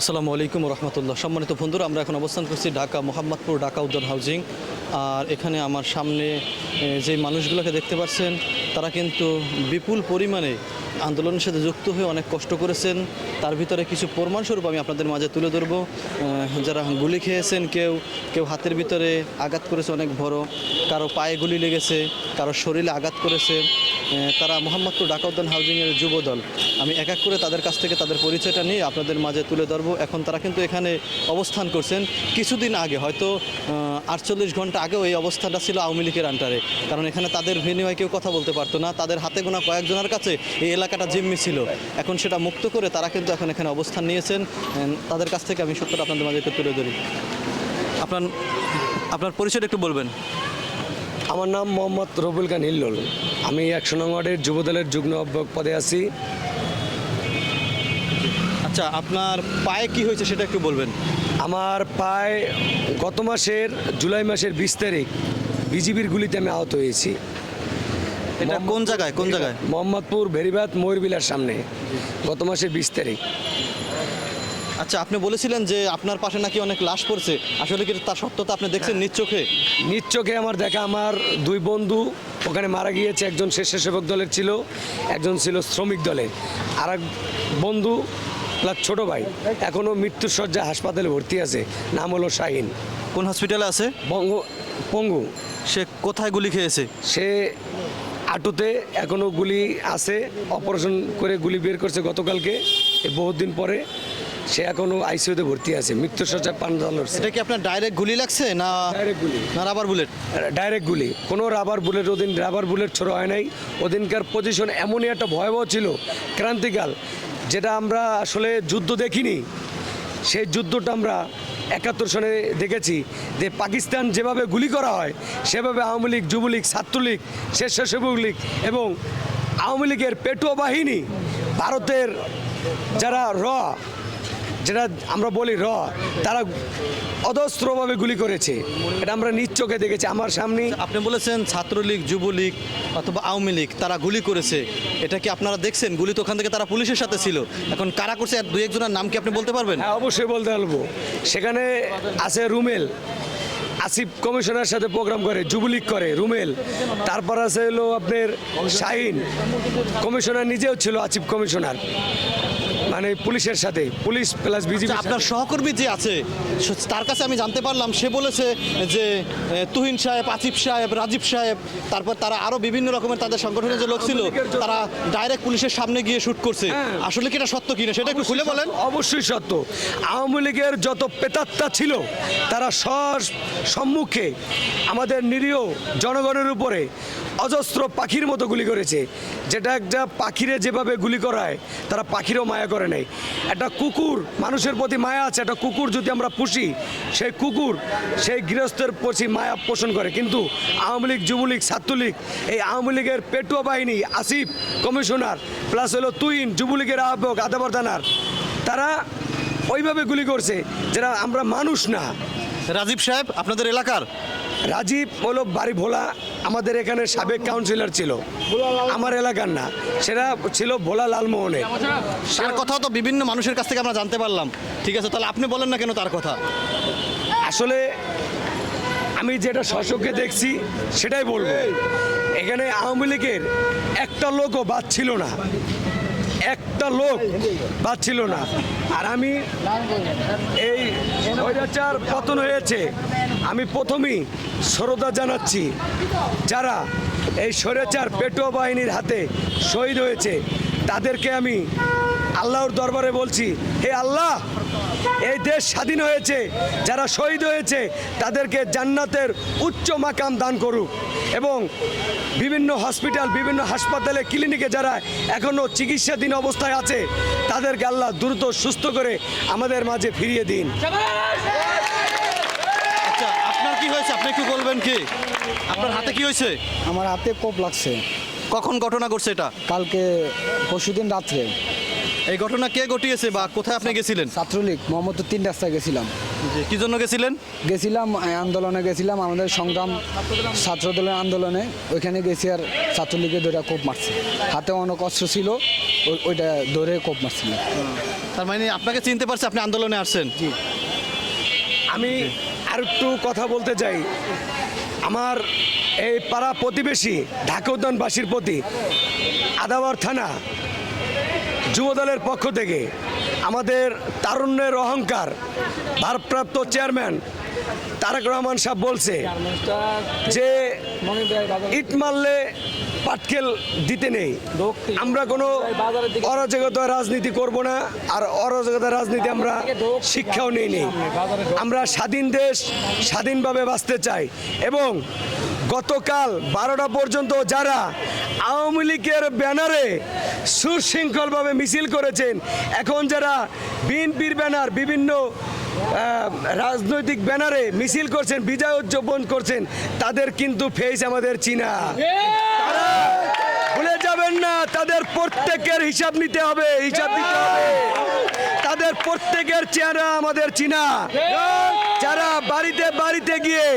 আসসালামু আলাইকুম রহমতুল্লাহ সম্মানিত বন্ধুরা, আমরা এখন অবস্থান করছি ঢাকা, মোহাম্মদপুর, ঢাকা উদ্যান হাউজিং। আর এখানে আমার সামনে যে মানুষগুলোকে দেখতে পাচ্ছেন, তারা কিন্তু বিপুল পরিমাণে আন্দোলনের সাথে যুক্ত হয়ে অনেক কষ্ট করেছেন। তার ভিতরে কিছু প্রমাণস্বরূপ আমি আপনাদের মাঝে তুলে ধরব। যারা গুলি খেয়েছেন, কেউ কেউ হাতের ভিতরে আঘাত করেছে অনেক বড়, কারও পায়ে গুলি লেগেছে, কারও শরীরে আঘাত করেছে। তারা মোহাম্মদপুর ঢাকা উদ্যান হাউজিংয়ের যুব দল আমি এক এক করে তাদের কাছ থেকে তাদের পরিচয়টা নিয়ে আপনাদের মাঝে তুলে ধরবো। এখন তারা কিন্তু এখানে অবস্থান করছেন। কিছুদিন আগে হয়তো আটচল্লিশ ঘণ্টা আগেও এই অবস্থাটা ছিল আওয়ামী লীগের আন্ডারে। কারণ এখানে তাদের বিনিময়ে কেউ কথা বলতে পারতো না। তাদের হাতে গোনা কয়েকজনের কাছে এই এলাকাটা জিম্মি ছিল। এখন সেটা মুক্ত করে তারা কিন্তু এখন এখানে অবস্থান নিয়েছেন। তাদের কাছ থেকে আমি সত্যটা আপনাদের মাঝে একটু তুলে ধরি। আপনার আপনার পরিচয়টা একটু বলবেন। আমার নাম মোহাম্মদ রবুল খান হিল্লোল আমি একশো নং ওয়ার্ডের যুবদলের যুগ্ম আহ্বায়ক পদে আছি। আচ্ছা আপনার পায়ে কি হয়েছে সেটা একটু বলবেন। আমার পায়ে গত মাসের জুলাই মাসের বিশ তারিখ বিজিবির গুলিতে আমি আহত হয়েছি। এটা কোন জায়গায়? কোন জায়গায়? মোহাম্মদপুর ভেরিবাদ ময়ূরবিলার সামনে গত মাসের বিশ তারিখ। আচ্ছা আপনি বলেছিলেন যে আপনার পাশে নাকি অনেক লাশ পড়ছে। আসলে কি তার সত্যতা আপনি দেখছেন নিজ চোখে নিজ চোখে আমার দেখা আমার দুই বন্ধু ওখানে মারা গিয়েছে একজন স্বেচ্ছাসেবক দলের ছিল একজন ছিল শ্রমিক দলের। আর এক বন্ধু প্লাস ছোট ভাই এখনও মৃত্যুর শয্যায় হাসপাতালে ভর্তি আছে নাম হলো শাহিন। কোন হসপিটালে আছে? বঙ্গ পঙ্গু। সে কোথায় গুলি খেয়েছে? সে আটুতে এখনও গুলি আছে অপারেশন করে গুলি বের করছে গতকালকে এই বহুত দিন পরে। সে এখনও আইসিইউতে ভর্তি আছে শয্যায় পান লড়ছে এটা কি আপনার ডাইরেক্ট গুলি লাগছে না ডাইরেক্ট গুলি। না রাবার বুলেট ডাইরেক্ট গুলি। কোনো রাবার বুলেট ওদিন রাবার বুলেট ছোড়া হয় নাই। ওদিনকার পজিশন এমনই একটা ভয়াবহ ছিল ক্রান্তিকাল। যেটা আমরা আসলে যুদ্ধ দেখিনি, সেই যুদ্ধটা আমরা একাত্তর সনে দেখেছি যে পাকিস্তান যেভাবে গুলি করা হয়, সেভাবে আওয়ামী লীগ, যুবলীগ, ছাত্রলীগ, স্বেচ্ছাসেবক লীগ এবং আওয়ামী লীগের পেটুয়া বাহিনী, ভারতের যারা র যেটা আমরা বলি র তারা অদস্ত্রভাবে গুলি করেছে। এটা আমরা নিজ চোখে দেখেছি আমার সামনে। আপনি বলেছেন ছাত্রলীগ যুবলীগ অথবা আওয়ামী লীগ তারা গুলি করেছে। এটা কি আপনারা দেখছেন? গুলি তো ওখান থেকে তারা পুলিশের সাথে ছিল। এখন কারা করছে? আর দুই একজনের নাম কি আপনি বলতে পারবেন? হ্যাঁ অবশ্যই বলতে পারব। সেখানে আছে রুমেল। আসিফ কমিশনার সাথে প্রোগ্রাম করে যুবলীগ করে রুমেল। তারপর আছে হলো আপনার শাহিন। কমিশনার নিজেও ছিল আসিফ কমিশনার। মানে পুলিশের সাথে পুলিশ প্লাস আচ্ছা, আপনার সহকর্মী যে আছে তার কাছে আমি জানতে পারলাম সে বলেছে যে তুহিন সাহেব আসিফ সাহেব রাজীব সাহেব তারপর তারা আরও বিভিন্ন রকমের তাদের সংগঠনের যে লোক ছিল তারা ডাইরেক্ট পুলিশের সামনে গিয়ে শুট করছে। হ্যাঁ। আসলে কি এটা সত্য কিনা সেটা একটু খুলে বলেন। অবশ্যই সত্য। আওয়ামী লীগের যত পেতাত্তা ছিল তারা সর সম্মুখে আমাদের নিরীহ জনগণের উপরে অজস্র পাখির মতো গুলি করেছে। যেটা একটা পাখিরে যেভাবে গুলি করায় তারা পাখিরও মায়া করে নেই। একটা কুকুর মানুষের প্রতি মায়া আছে একটা কুকুর যদি আমরা পুষি সেই কুকুর সেই গৃহস্থের প্রতি মায়া পোষণ করে। কিন্তু আওয়ামী লীগ যুবলীগ ছাত্রলীগ এই আওয়ামী লীগের পেটুয়া বাহিনী আসিফ কমিশনার প্লাস হলো তুইন যুবলীগের আহ্বায়ক আদাবর থানার তারা ওইভাবে গুলি করছে যেটা আমরা মানুষ না। রাজীব সাহেব আপনাদের এলাকার? রাজীব হলো বাড়ি ভোলা আমাদের এখানে সাবেক কাউন্সিলর ছিল। আমার এলাকার না। সেটা ছিল ভোলা লালমোহনের। তার কথাও তো বিভিন্ন মানুষের কাছ থেকে আমরা জানতে পারলাম। ঠিক আছে তাহলে আপনি বলেন না কেন তার কথা? আসলে আমি যেটা শাসককে দেখছি সেটাই বলব। এখানে আওয়ামী লীগের একটা লোকও বাদ ছিল না। একটা লোক বাদ ছিল না। আর আমি এই পতন হয়েছে আমি প্রথমেই শ্রদ্ধা জানাচ্ছি যারা এই স্বৈরাচার পেটুয়া বাহিনীর হাতে শহীদ হয়েছে, তাদেরকে আমি আল্লাহর দরবারে বলছি, হে আল্লাহ, এই দেশ স্বাধীন হয়েছে, যারা শহীদ হয়েছে, তাদেরকে জান্নাতের উচ্চ মাকাম দান করুক এবং বিভিন্ন হসপিটাল, বিভিন্ন হাসপাতালে, ক্লিনিকে যারা এখনও চিকিৎসাধীন অবস্থায় আছে, তাদেরকে আল্লাহ দ্রুত সুস্থ করে আমাদের মাঝে ফিরিয়ে দিন। আপনার কি হয়েছে? আপনি একটু বলবেন কি? আপনার হাতে কি হয়েছে? আমার হাতে কোপ লাগছে। কখন ঘটনা ঘটছে এটা? কালকে পরশুদিন রাত্রে। এই ঘটনা কে ঘটিয়েছে বা কোথায় আপনি গেছিলেন? ছাত্রলীগ মোহাম্মদ তিন রাস্তায় গেছিলাম। জি, কি জন্য গেছিলেন? গেছিলাম আন্দোলনে গেছিলাম আমাদের সংগ্রাম ছাত্র দলের আন্দোলনে। ওইখানে গেছি আর ছাত্রলীগের ধরে কোপ মারছে। হাতে অনেক অস্ত্র ছিল ওইটা ধরে কোপ মারছিল। তার মানে আপনাকে চিনতে পারছে আপনি আন্দোলনে আসছেন? জি। আমি একটু কথা বলতে চাই। আমার এই পাড়া প্রতিবেশী ঢাকা উদ্যানবাসীর প্রতি আদাবর থানা যুবদলের পক্ষ থেকে আমাদের তারুণ্যের অহংকার, ভারপ্রাপ্ত চেয়ারম্যান তারেক রহমান সাহেব বলছে যে ইট মারলে পাটকেল দিতে নেই। আমরা কোনো অরাজকতা রাজনীতি করব না, আর অরাজকতা রাজনীতি আমরা শিক্ষাও নেই নেই আমরা স্বাধীন দেশ স্বাধীনভাবে বাঁচতে চাই এবং গতকাল বারোটা পর্যন্ত যারা আওয়ামী লীগের ব্যানারে সুশৃঙ্খলভাবে মিছিল করেছেন, এখন যারা বিএনপির ব্যানার, বিভিন্ন রাজনৈতিক ব্যানারে মিছিল করছেন, বিজয় উদযাপন করছেন, তাদের কিন্তু ফেস আমাদের চীনা। ভুলে যাবেন না, তাদের প্রত্যেকের হিসাব নিতে হবে, হিসাব নিতে হবে। তাদের প্রত্যেকের চেহারা আমাদের চীনা। যারা বাড়িতে বাড়িতে গিয়ে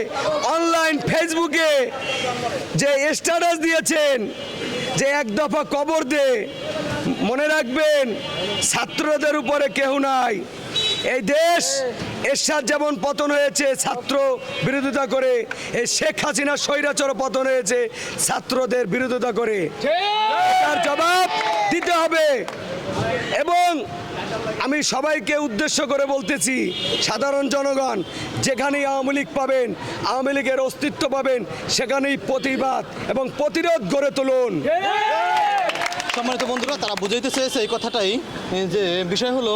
অনলাইন ফেসবুকে যে স্ট্যাটাস দিয়েছেন, যে এক দফা কবর দে, মনে রাখবেন, ছাত্রদের উপরে কেউ নাই। এই দেশ এরশাদ যেমন পতন হয়েছে, ছাত্র বিরোধিতা করে, এই শেখ হাসিনা স্বৈরাচর পতন হয়েছে, ছাত্রদের বিরোধিতা করে। তার জবাব দিতে হবে। এবং আমি সবাইকে উদ্দেশ্য করে বলতেছি, সাধারণ জনগণ, যেখানেই আওয়ামী লীগ পাবেন, আওয়ামী লীগের অস্তিত্ব পাবেন, সেখানেই প্রতিবাদ এবং প্রতিরোধ গড়ে তুলুন। সম্মানিত বন্ধুরা, তারা বুঝাইতে চেয়েছে এই কথাটাই, যে বিষয় হলো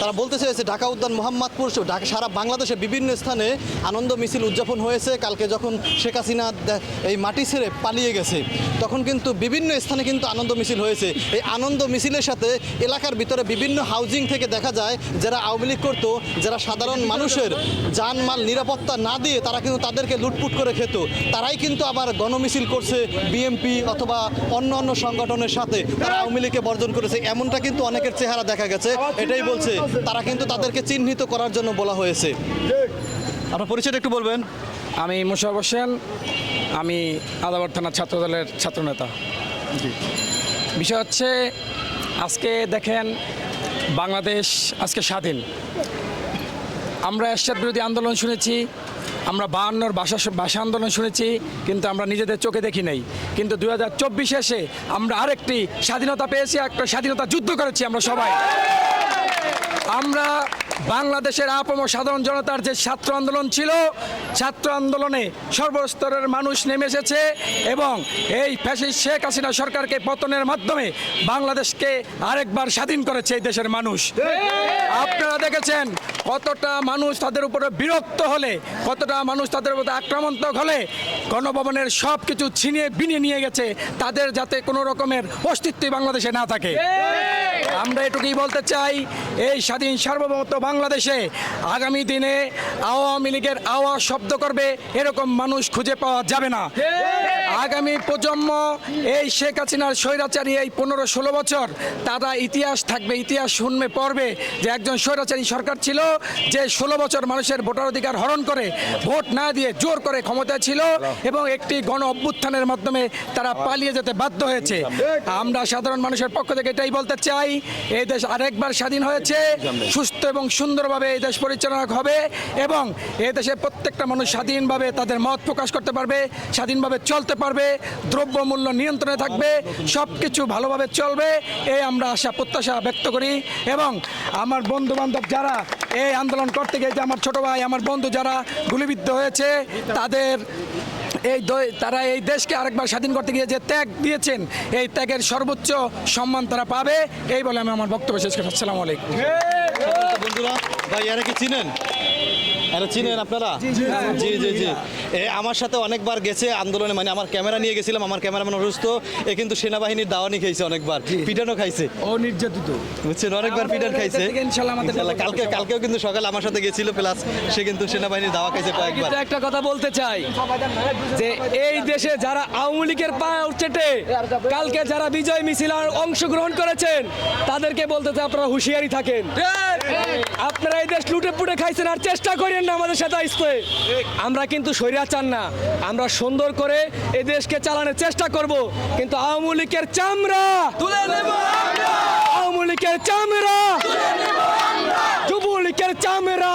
তারা বলতে চেয়েছে ঢাকা উদ্যান মোহাম্মদপুর, ঢাকা সারা বাংলাদেশে বিভিন্ন স্থানে আনন্দ মিছিল উদযাপন হয়েছে। কালকে যখন শেখ হাসিনা এই মাটি ছেড়ে পালিয়ে গেছে, তখন কিন্তু বিভিন্ন স্থানে কিন্তু আনন্দ মিছিল হয়েছে। এই আনন্দ মিছিলের সাথে এলাকার ভিতরে বিভিন্ন হাউজিং থেকে দেখা যায়, যারা আওয়ামী লীগ করতো, যারা সাধারণ মানুষের জানমাল নিরাপত্তা না দিয়ে তারা কিন্তু তাদেরকে লুটপুট করে খেত। তারাই কিন্তু আবার গণমিছিল করছে বিএমপি অথবা অন্য অন্য সংগঠনের সাথে। তারা আওয়ামী লীগকে বর্জন করেছে, এমনটা কিন্তু অনেকের চেহারা দেখা গেছে। এটাই বলছে। তারা কিন্তু তাদেরকে চিহ্নিত করার জন্য বলা হয়েছে। আপনার পরিচয়টা একটু বলবেন। আমি মুশারফ হোসেন। আমি আদাবর থানার ছাত্রদলের ছাত্রনেতা। বিষয় হচ্ছে আজকে দেখেন বাংলাদেশ আজকে স্বাধীন। আমরা এরশাদ বিরোধী আন্দোলন শুনেছি আমরা বাহান্নর ভাষা ভাষা আন্দোলন শুনেছি কিন্তু আমরা নিজেদের চোখে দেখি নাই। কিন্তু দু হাজার চব্বিশে এসে আমরা আরেকটি স্বাধীনতা পেয়েছি একটা স্বাধীনতা যুদ্ধ করেছি আমরা সবাই। আমরা বাংলাদেশের আপম সাধারণ জনতার যে ছাত্র আন্দোলন ছিল, ছাত্র আন্দোলনে সর্বস্তরের মানুষ নেমে এসেছে এবং এই ফ্যাসিস্ট শেখ হাসিনা সরকারকে পতনের মাধ্যমে বাংলাদেশকে আরেকবার স্বাধীন করেছে এই দেশের মানুষ। আপনারা দেখেছেন কতটা মানুষ তাদের উপরে বিরক্ত হলে, কতটা মানুষ তাদের উপরে আক্রমণাত্মক হলে গণভবনের সব কিছু ছিনিয়ে বিনিয়ে নিয়ে গেছে, তাদের যাতে কোনো রকমের অস্তিত্বই বাংলাদেশে না থাকে। আমরা এটুকুই বলতে চাই, এই স্বাধীন সার্বভৌমত্ব বাংলাদেশে আগামী দিনে আওয়ামী লীগের আওয়াজ শব্দ করবে এরকম মানুষ খুঁজে পাওয়া যাবে না। আগামী প্রজন্ম এই শেখ হাসিনার স্বৈরাচারী এই পনেরো ষোলো বছর, তারা ইতিহাস থাকবে, ইতিহাস শুনবে, পড়বে যে একজন স্বৈরাচারী সরকার ছিল, যে ষোলো বছর মানুষের ভোটার অধিকার হরণ করে, ভোট না দিয়ে জোর করে ক্ষমতায় ছিল এবং একটি গণ অভ্যুত্থানের মাধ্যমে তারা পালিয়ে যেতে বাধ্য হয়েছে। আমরা সাধারণ মানুষের পক্ষ থেকে এটাই বলতে চাই, এই দেশ আরেকবার স্বাধীন হয়েছে, সুস্থ এবং সুন্দরভাবে এই দেশ পরিচালনা হবে এবং এই দেশে প্রত্যেকটা মানুষ স্বাধীনভাবে তাদের মত প্রকাশ করতে পারবে, স্বাধীনভাবে চলতে পারবে দ্রব্যমূল্য নিয়ন্ত্রণে থাকবে সব কিছু ভালোভাবে চলবে এই আমরা আশা, প্রত্যাশা ব্যক্ত করি। এবং আমার বন্ধু বান্ধব যারা এই আন্দোলন করতে গিয়ে যে আমার ছোট ভাই, আমার বন্ধু যারা গুলিবিদ্ধ হয়েছে, তাদের এই তারা এই দেশকে আরেকবার স্বাধীন করতে গিয়ে যে ত্যাগ দিয়েছেন। এই ত্যাগের সর্বোচ্চ সম্মান তারা পাবে, এই বলে আমি আমার বক্তব্য শেষ করছি। আসসালামু আলাইকুম। বন্ধুরা, ভাই কি চিনেন? এটা চিনেন আপনারা? জি জি জি। এ আমার সাথে অনেকবার গেছে আন্দোলনে মানে আমার ক্যামেরা নিয়ে গেছিলাম আমার ক্যামেরাম্যান অসুস্থ এ কিন্তু সেনাবাহিনীর দাওয়ানি খাইছে অনেকবার পিটানো খাইছে। ও নির্যাতিত। বুঝছেন অনেকবার পিটান খাইছে। কালকে কালকেও কিন্তু সকালে আমার সাথে গেছিল প্লাস সে কিন্তু সেনাবাহিনীর দাওয়া খাইছে কয়েকবার। একটা কথা বলতে চাই যে এই দেশে যারা আওয়ামী লীগের পায়ে চেটে কালকে যারা বিজয় মিছিল অংশগ্রহণ করেছেন তাদেরকে বলতে চাই আপনারা হুঁশিয়ারি থাকেন। আপনারা এই দেশ লুটে পুটে খাইছেন আর চেষ্টা করেন না আমাদের সাথে আসতে। আমরা কিন্তু স্বৈরাচার না। আমরা সুন্দর করে এই দেশকে চালানোর চেষ্টা করব। কিন্তু আওয়ামী লীগের চামড়া তুলে নেব আওয়ামী লীগের চামড়া যুবলীগের চামড়া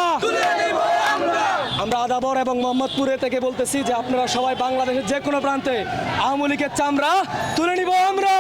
আমরা আদাবর এবং মোহাম্মদপুরে থেকে বলতেছি যে আপনারা সবাই বাংলাদেশের যে কোনো প্রান্তে আওয়ামী লীগের চামড়া তুলে নিব আমরা।